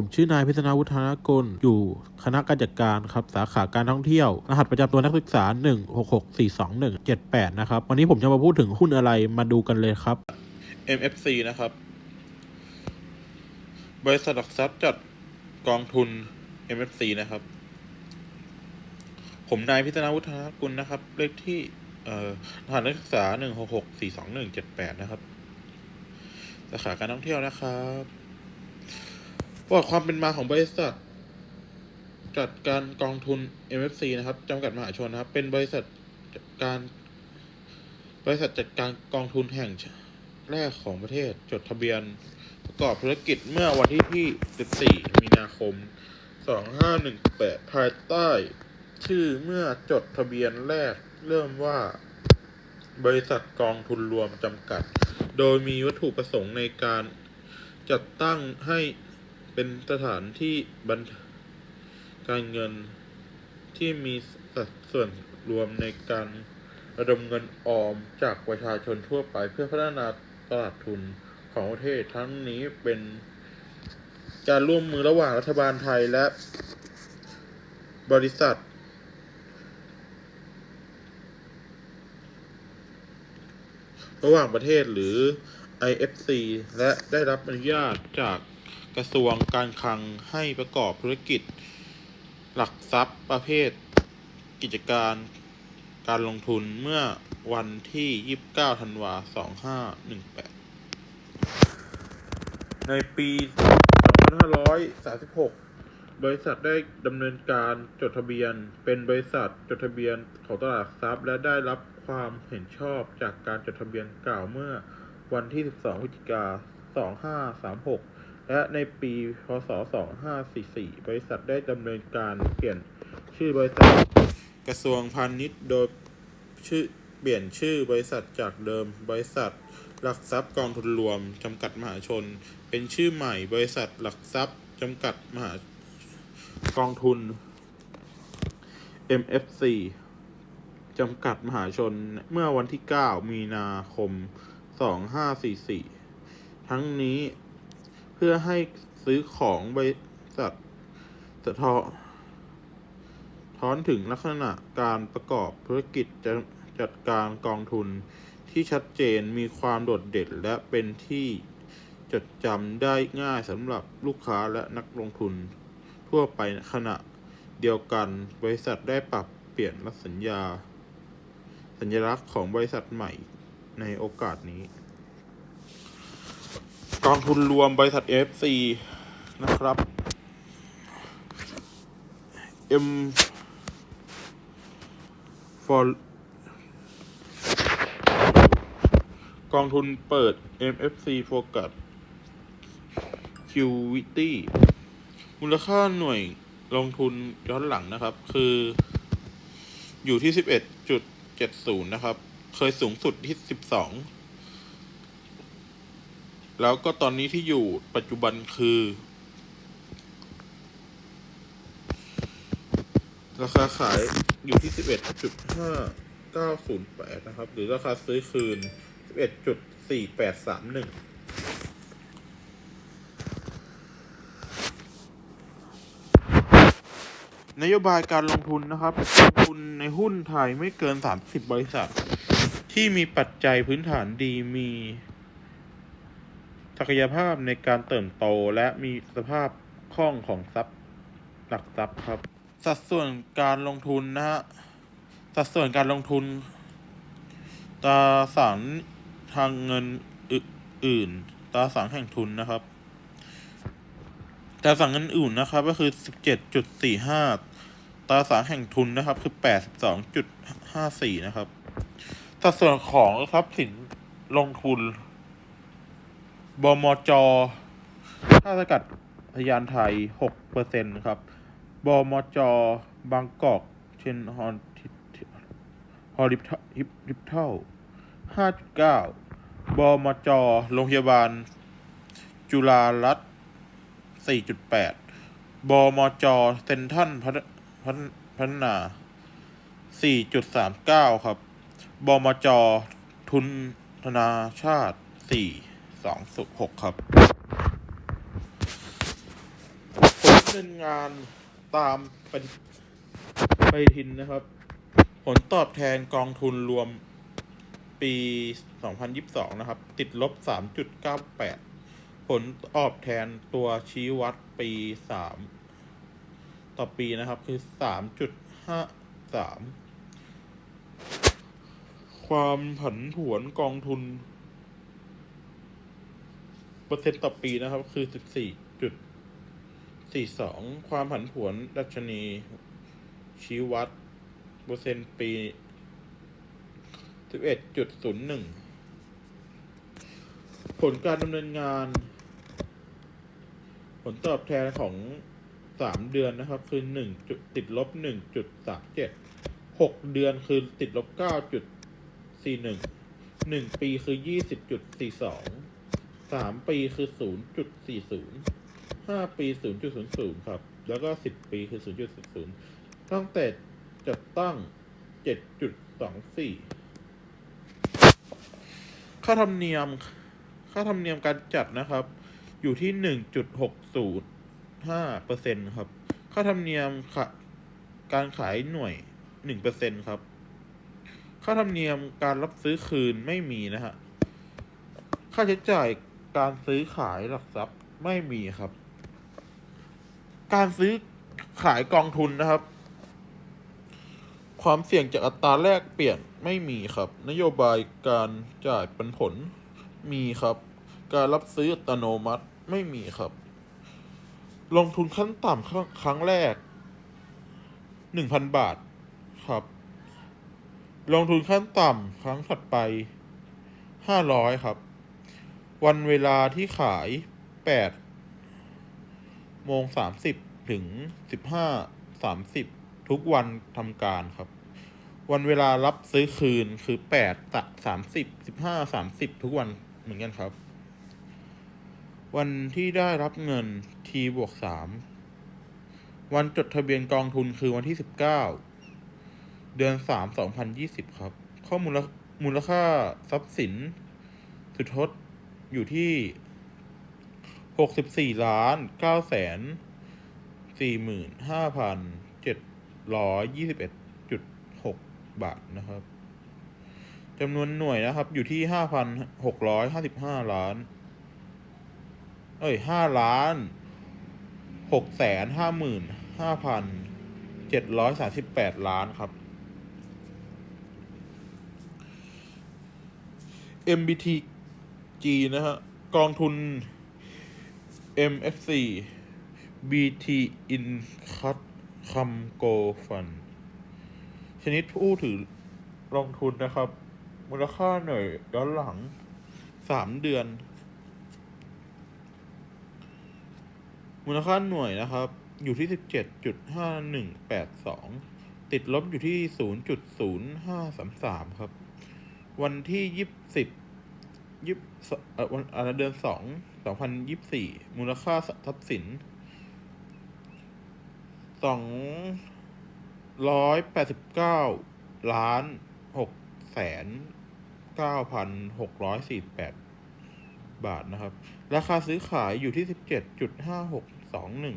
ผมชื่อนายพิษณาวุฒนกุลอยู่คณะการจัดการครับสาขาการท่องเที่ยว รหัสประจำตัวนักศึกษา 16642178 นะครับ วันนี้ผมจะมาพูดถึงหุ้นอะไรมาดูกันเลยครับ MFC นะครับ บริษัทหลักทรัพย์จัดกองทุน MFC นะครับ ผมนายพิษณาวุฒนกุลนะครับ เลขที่รหัสนักศึกษา 16642178 นะครับ สาขาการท่องเที่ยวนะครับ ประวัติความเป็นมาของบริษัท จัดการกองทุน MFC นะครับจำกัดมหาชนนะครับ เป็นบริษัทการ บริษัทจัดการกองทุนแห่งแรกของประเทศ จดทะเบียนประกอบธุรกิจเมื่อวันที่ที่ 14 มีนาคม 2518 ภายใต้ ชื่อเมื่อจดทะเบียนแรกเริ่มว่าบริษัทกองทุนรวมจำกัด โดยมีวัตถุประสงค์ในการจัดตั้งให้ เป็นสถานที่บันการเงินที่มีสัดส่วนรวมในการระดมเงินออมจากประชาชนทั่วไปเพื่อพัฒนาตลาดทุนของประเทศทั้งนี้เป็นการร่วมมือระหว่างรัฐบาลไทยและบริษัท ระหว่างประเทศหรือ IFC และได้รับอนุญาตจาก กระทรวงการคลังให้ประกอบธุรกิจ หลักทรัพย์ประเภท กิจการการลงทุนเมื่อวันที่ 29 ธันวาคม2518 ในปี 2536 บริษัทได้ดำเนินการจดทะเบียน เป็นบริษัทจดทะเบียนของตลาดทรัพย์ และได้รับความเห็นชอบจากการจดทะเบียนกล่าวเมื่อวันที่ 12 พฤศจิกา2536 และในปี พศ 2544 บริษัทได้ดำเนินการเปลี่ยนชื่อบริษัท กระทรวงพาณิชย์โดยชื่อเปลี่ยนชื่อบริษัทจากเดิมบริษัท หลักทรัพย์กองทุนรวมจำกัดมหาชน เป็นชื่อใหม่บริษัทหลักทรัพย์จำกัดมหากองทุน MFC จำกัดมหาชนเมื่อวันที่ 9 มีนาคม 2544 ทั้งนี้ เพื่อให้ซื้อของบริษัทสะท้อนท้อนถึงลักษณะการประกอบธุรกิจจะจัดการกองทุนที่ชัดเจนมีความโดดเด่นและเป็นที่จดจำได้ง่ายสำหรับลูกค้าและนักลงทุน ทั่วไปขณะเดียวกันบริษัทได้ปรับเปลี่ยนลักษณ์สัญญา สัญลักษณ์ของบริษัทใหม่ในโอกาสนี้ กองทุนรวมบริษัท FC นะครับ M for กองทุนเปิด MFC Focus Qvity มูลค่าหน่วยลงทุนย้อนหลังนะครับ คืออยู่ที่ 11.70 นะครับ เคยสูงสุดที่ 12 แล้วก็ตอนนี้ที่อยู่ปัจจุบันคือ ราคาขายอยู่ที่ 11.5908 นะครับ หรือราคาซื้อคืน 11.4831นโยบายการลงทุนนะครับ ลงทุนในหุ้นไทยไม่เกิน 30 บริษัท ที่มีปัจจัยพื้นฐานดีมี ศักยภาพในการเติบโตและมีสภาพคล่องของทรัพย์หลักทรัพย์ครับ สัดส่วนการลงทุนนะฮะสัดส่วนการลงทุนตราสารทางเงินอื่นตราสารแห่งทุนนะครับตราสารเงินอื่นนะครับ ก็คือ17.45ตราสารแห่งทุนนะครับ คือ82.54นะครับ สัดส่วนของทรัพย์สินลงทุน บมจท่าสกัดพยานไทย6%ครับ บมจบางกอก เชนฮอนฮอริปริปเท่า5.9บมจโรงพยาบาล จุฬารัตน์4.8บมจเซนทันพัฒพัฒพัฒนา4.39ครับ บมจทุนธนาชาติสี่ 4 2 6ครับผลเนินงานตามปฏิปฏิทินนะครับ ผลตอบแทนกองทุนรวมปี 2022 นะครับ ติดลบ 3.98 ผลตอบแทนตัวชี้วัดปี 3 ต่อปีนะครับ คือ 3.53 ความผันผวนกองทุน เปอร์เซ็นต์ต่อปีนะครับ คือสิบสี่จุดสี่สองความผันผวนดัชนี ชี้วัด เปอร์เซ็นต์ปีสิบเอ็ดจุดศูนย์หนึ่งผลการดำเนินงาน ผลตอบแทนของสามเดือนนะครับ คือหนึ่งจุดติดลบหนึ่งจุดสามเจ็ดหกเดือนคือติดลบเก้าจุดสี่หนึ่งหนึ่งปีคือยี่สิบจุดสี่สอง สามปีคือศูนย์จุดสี่ศูนย์ห้าปีศูนย์จุดศูนย์ศูนย์ครับ แล้วก็สิบปีคือศูนย์จุดศูนย์ศูนย์ตั้งแต่จัดตั้งเจ็ดจุดสองสี่ค่าธรรมเนียม ค่าธรรมเนียมการจัดนะครับ อยู่ที่หนึ่งจุดหกศูนย์ห้าเปอร์เซ็นครับ ค่าธรรมเนียมค่ะการขายหน่วยหนึ่งเปอร์เซ็นครับ ค่าธรรมเนียมการรับซื้อคืนไม่มีนะฮะ ค่าใช้จ่าย การซื้อขายหลักทรัพย์ไม่มีครับ การซื้อขายกองทุนนะครับ ความเสี่ยงจากอัตราแลกเปลี่ยนไม่มีครับ นโยบายการจ่ายปันผลมีครับ การรับซื้ออัตโนมัติไม่มีครับ ลงทุนขั้นต่ำครั้งครั้งแรกหนึ่งพันบาทครับ ลงทุนขั้นต่ำครั้งถัดไปห้าร้อยครับ วันเวลาที่ขายแปดโมงสามสิบถึงสิบห้าสามสิบทุกวันทำการครับ วันเวลารับซื้อคืนคือแปดสามสิบสิบห้าสามสิบทุกวันเหมือนกันครับ วันที่ได้รับเงิน T บวกสามวันจดทะเบียนกองทุนคือวันที่สิบเก้าเดือนสามสองพันยี่สิบครับ ข้อมูลมูลค่าทรัพย์สิน สุทธ อยู่ที่หกสิบสี่ล้านเก้าแสนสี่หมื่นห้าพันเจ็ดร้อยยี่สิบเอ็ดจุดหกบาทนะครับจำนวนหน่วยนะครับอยู่ที่ห้าพันหกร้อยห้าสิบห้าล้าน เอ้ยห้าล้านหกแสนห้าหมื่นห้าพันเจ็ดร้อยสาสิบแปดล้านครับ MBT MBTG นะฮะ กองทุน MFC BT Income Go Fund ชนิดผู้ถือลงทุนนะครับ มูลค่าหน่วยย้อนหลังสามเดือน มูลค่าหน่วยนะครับ อยู่ที่สิบเจ็ดจุดห้าหนึ่งแปดสองติดลบอยู่ที่ศูนย์จุดศูนย์ห้าสามสามครับ วันที่ยี่สิบ ยี่เอ่อวันอ่าเดือนสองสองพันยี่สี่มูลค่าทรัพย์สินสองร้อยแปดสิบเก้าล้านหกแสนเก้าพันหกร้อยสี่แปดบาทนะครับ ราคาซื้อขายอยู่ที่สิบเจ็ดจุดห้าหกสองหนึ่ง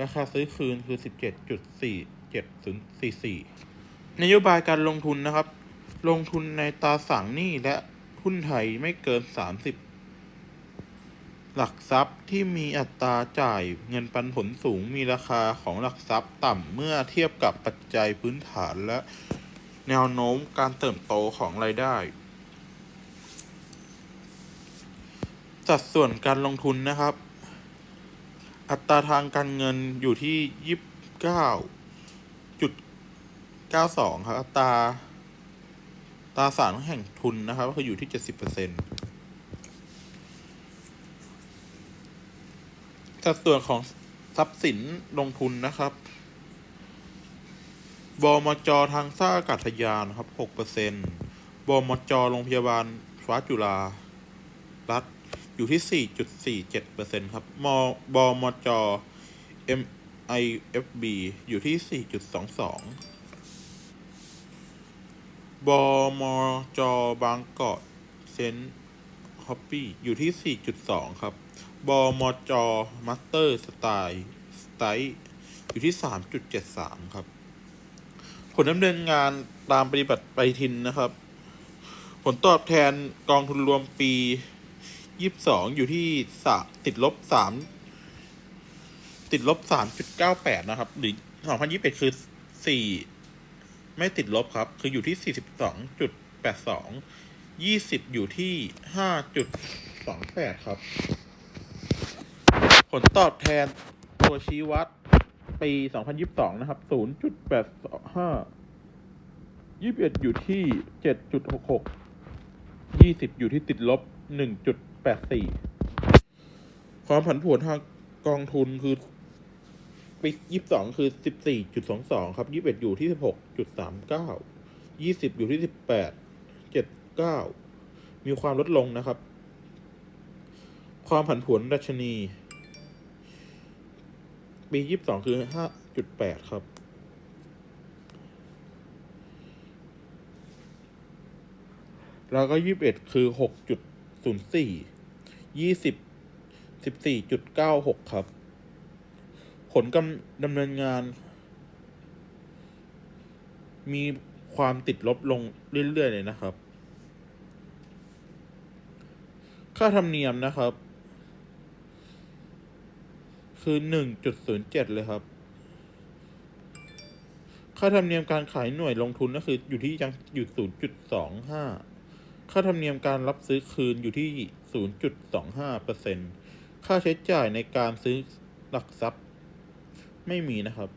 ราคาซื้อคืนคือสิบเจ็ดจุดสี่เจ็ดศูนย์สี่สี่นโยบายการลงทุนนะครับ ลงทุนในตราสารหนี้และ หุ้นไทยไม่เกิน 30 หลักทรัพย์ที่มีอัตราจ่ายเงินปันผลสูงมีราคาของหลักทรัพย์ต่ำเมื่อเทียบกับปัจจัยพื้นฐานและแนวโน้มการเติบโตของรายได้ สัดส่วนการลงทุนนะครับ อัตราทางการเงินอยู่ที่ยี่สิบเก้าจุดเก้าสองครับอัตรา ตราสารแห่งทุนนะครับ ก็คืออยู่ที่เจ็ดสิบเปอร์เซ็นต์สัดส่วนของทรัพย์สินลงทุนนะครับบมจทางท่าอากาศยานครับหกเปอร์เซ็นต์บมจโรงพยาบาลฟ้าจุฬารัฐอยู่ที่4.47เจ็ดเปอร์เซ็นต์ครับมบมจ MIFB อยู่ที่4.22 บมจบางกอกเซนฮอปปี้อยู่ที่ 4.2 ครับ บมจมาสเตอร์สไตล์ไตท์อยู่ที่สามจุดเจ็ดสามครับ ผลดำเนินงานตามปฏิบัติไปทินนะครับ ผลตอบแทนกองทุนรวมปียี่สิบสองอยู่ที่สติดลบสามติดลบสามจุดเก้าแปดนะครับ หรือสองพันยี่สิบคือสี่ ไม่ติดลบครับ คืออยู่ที่สี่สิบสองจุดแปดสองยี่สิบอยู่ที่ห้าจุดสองแปดครับ ผลตอบแทนตัวชี้วัดปี 2022นยิบสองนะครับ 0.825 21 อยู่ที่ 7.66 20 อยู่ที่ติดลบ 1.84 ความผันผวนทางกองทุนคือ ปี22คือ14.22ครับ21อยู่ที่16.39 20อยู่ที่18 79มีความลดลงนะครับ ความผันผวนดัชนี ปียี่สิบสองคือห้าจุดแปดครับแล้วก็ยี่สิบเอ็ดคือหกจุดศูนย์สี่ยี่สิบสิบสี่จุดเก้าหกครับ ผลกำดำเนินงาน มีความติดลบลงเรื่อย ๆ เลยนะครับ ค่าธรรมเนียมนะครับ คือหนึ่งจุดศูนย์เจ็ดเลยครับ ค่าธรรมเนียมการขายหน่วยลงทุนก็คืออยู่ที่ยังอยู่ศูนย์จุดสองห้าค่าธรรมเนียมการรับซื้อคืนอยู่ที่ศูนย์จุดสองห้าเปอร์เซ็นค่าใช้จ่ายในการซื้อหลักทรัพย์ ไม่มีนะครับ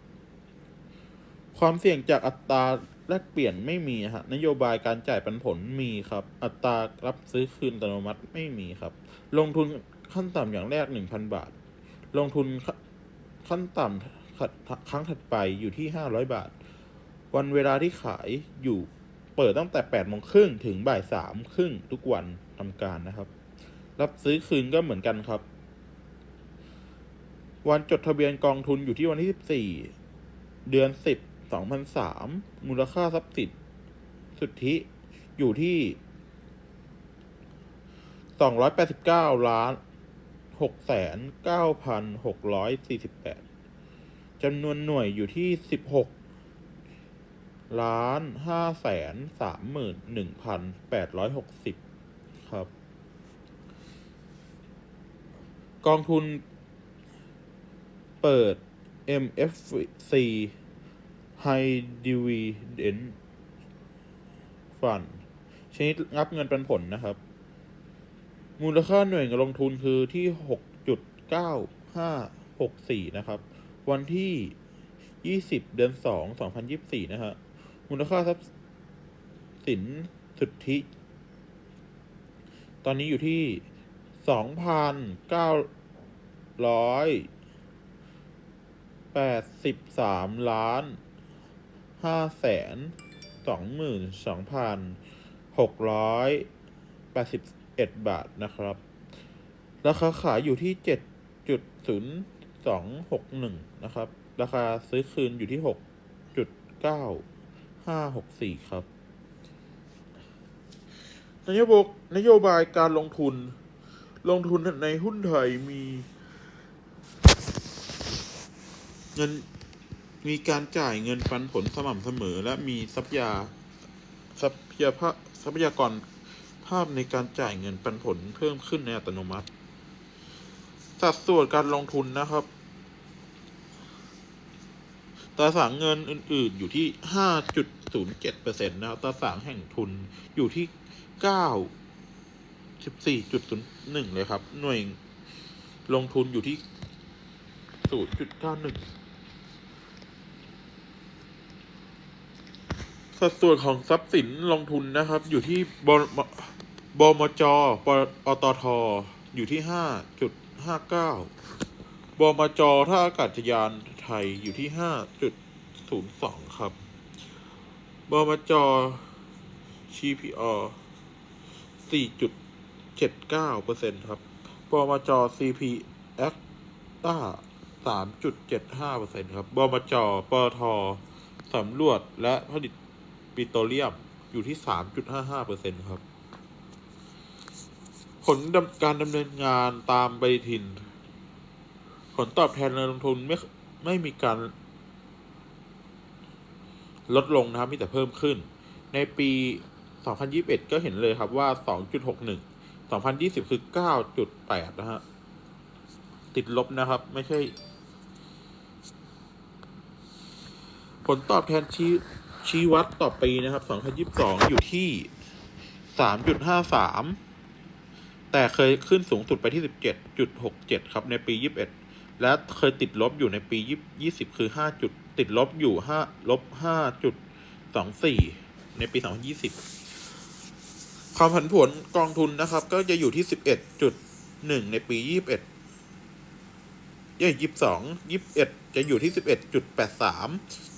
ความเสี่ยงจากอัตราแลกเปลี่ยนไม่มีฮะนโยบายการจ่ายปันผลมีครับ อัตรารับซื้อคืนอัตโนมัติไม่มีครับ ลงทุนขั้นต่ำอย่างแรกหนึ่งพันบาท ลงทุนขั้นต่ำครั้งถัดไปอยู่ที่ห้าร้อยบาท วันเวลาที่ขายอยู่เปิดตั้งแต่แปดโมงครึ่งถึงบ่ายสามครึ่งทุกวันทำการนะครับ รับซื้อคืนก็เหมือนกันครับ วันจดทะเบียนกองทุนอยู่ที่วันที่ 14 เดือน 10 2003 มูลค่าทรัพย์สินสุทธิอยู่ที่ 289 ล้าน 6,9648จำนวนหน่วยอยู่ที่ 16 ล้าน 531,860 ครับ กองทุน เปิด MFC High Dividend Fund ชนิดรับเงินปันผลนะครับ มูลค่าหน่วยเงินลงทุนคือที่ 6.9564 นะครับ วันที่ 20 เดือน 2 2024 นะฮะ มูลค่าทรัพย์สินสุทธิ ตอนนี้อยู่ที่ 2,900 แปดสิบสามล้านห้าแสนสองหมื่นสองพันหกร้อยแปดสิบเอ็ดบาทนะครับ ราคาขายอยู่ที่เจ็ดจุดศูนย์สองหกหนึ่งนะครับ ราคาซื้อคืนอยู่ที่หกจุดเก้าห้าหกสี่ครับ นโยบายนโยบายการลงทุน ลงทุนในหุ้นไทยมี เงินมีการจ่ายเงินปันผลสม่ำเสมอ และมีทรัพยาทรัพยาทรัพยากรภาพในการจ่ายเงินปันผลเพิ่มขึ้นในอัตโนมัติ สัดส่วนการลงทุนนะครับตราสารเงินอื่น ๆ อยู่ที่ห้าจุดศูนย์เจ็ดเะครับตราสารแห่งทุนอยู่ที่เก้าสิบสี่จุดศูนย์หนึ่งเลยครับ หน่วยลงทุนอยู่ที่ศูนย์จุดเก้าหนึ่ง สัดส่วนของทรัพย์สินลงทุนนะครับ อยู่ที่บมบมจปอตท อยู่ที่ห้าจุดห้าเก้าบมจท่าอากาศยานไทยอยู่ที่ห้าจุดศูนย์สองครับบมจชีพีอสี่จุดเจ็ดเก้าเปอร์เซ็นครับบมจซีพีเอ็กต้าสามจุดเจ็ดห้าเปอร์เซ็นครับบมจปอทสำรวจและผลิต ปิโตรเลียมอยู่ที่สามจุดห้าห้าเปอร์เซ็นครับ ผลการดำเนินงานตามปฏิทิน ผลตอบแทนการลงทุนไม่ไม่มีการลดลงนะครับ มีแต่เพิ่มขึ้น ในปี 2021 ก็เห็นเลยครับว่า 2.61 2020 คือ 9.8 นะฮะ ติดลบนะครับ ไม่ใช่ ผลตอบแทนชี้ ชี้วัดต่อปีนะครับ 2022 อยู่ที่ 3.53 แต่เคยขึ้นสูงสุดไปที่ 17.67 ครับ ในปี 21 และเคยติดลบอยู่ในปี 20 คือ 5 จุด ติดลบอยู่ 5 ลบ 5.24 ในปี 2020 ความผันผวนกองทุนนะครับ ก็จะอยู่ที่ 11.1 ในปี 21 เอ้ยยี่สิบสองยี่สิบเอ็ดจะอยู่ที่สิบเอ็ดจุดแปดสาม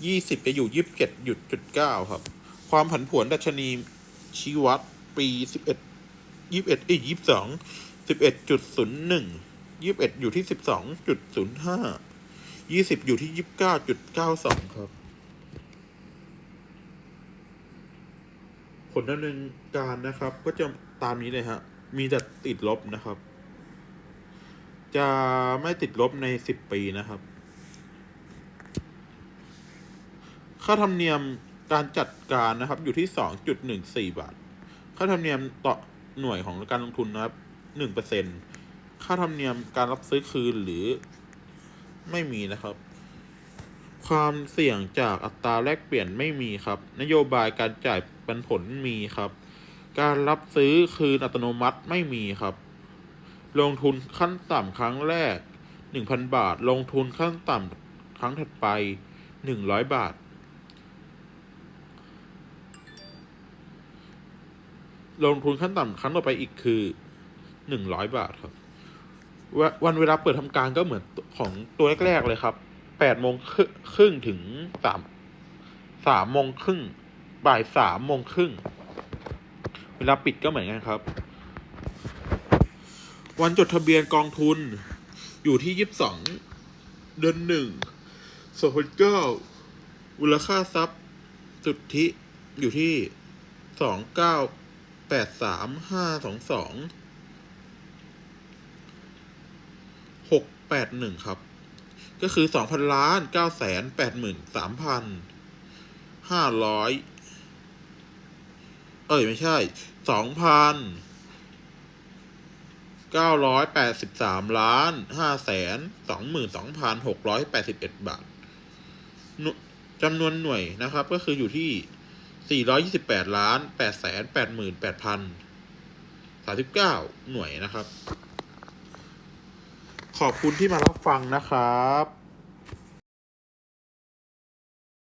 ยี่สิบจะอยู่ยี่สิบเจ็ดหยุดจุดเก้าครับ ความผันผวนดัชนีชี้วัดปีสิบเอ็ดยี่สิบเอ็ดเอ้ยยี่สิบสองสิบเอ็ดจุดศูนย์หนึ่งยี่สิบเอ็ดอยู่ที่สิบสองจุดศูนย์ห้ายี่สิบอยู่ที่ยี่สิบเก้าจุดเก้าสองครับ ผลดำเนินการนะครับ ก็จะตามนี้เลยฮะ มีแต่ติดลบนะครับ จะไม่ติดลบในสิบปีนะครับ ค่าธรรมเนียมการจัดการนะครับอยู่ที่สองจุดหนึ่งสี่บาท ค่าธรรมเนียมต่อหน่วยของการลงทุนนะครับหนึ่งเปอร์เซ็นค่าธรรมเนียมการรับซื้อคืนหรือไม่มีนะครับ ความเสี่ยงจากอัตราแลกเปลี่ยนไม่มีครับ นโยบายการจ่ายปันผลมีครับ การรับซื้อคืนอัตโนมัติไม่มีครับ ลงทุนขั้นต่ำครั้งแรก 1,000 บาท ลงทุนขั้นต่ำครั้งถัดไป 100 บาท ลงทุนขั้นต่ำครั้งต่อไปอีกคือ 100 บาทครับว,วันเวลาเปิดทำการก็เหมือนของตัวแรก ๆ เลยครับ8โมงครึ่งถึง3 3โมงครึ่งบ่าย3โมงครึ่ง เวลาปิดก็เหมือนกันครับ วันจดทะเบียนกองทุน อยู่ที่ยี่สิบสองเดือนหนึ่งสองพันเก้ามูลค่าทรัพย์สุทธิอยู่ที่สองเก้าแปดสามห้าสองสองหกแปดหนึ่งครับ ก็คือสองพันล้านเก้าแสนแปดหมื่นสามพันห้าร้อยเอ้ย ไม่ใช่สองพัน เก้าร้อยแปดสิบสามล้านห้าแสนสองหมื่นสองพันหกร้อยแปดสิบเอ็ดบาท จำนวนหน่วยนะครับ ก็คืออยู่ที่สี่ร้อยี่สิบแปดล้านแปดแสนแปดหมื่นแปดพันสามสิบเก้าหน่วยนะครับ ขอบคุณที่มารับฟังนะครับ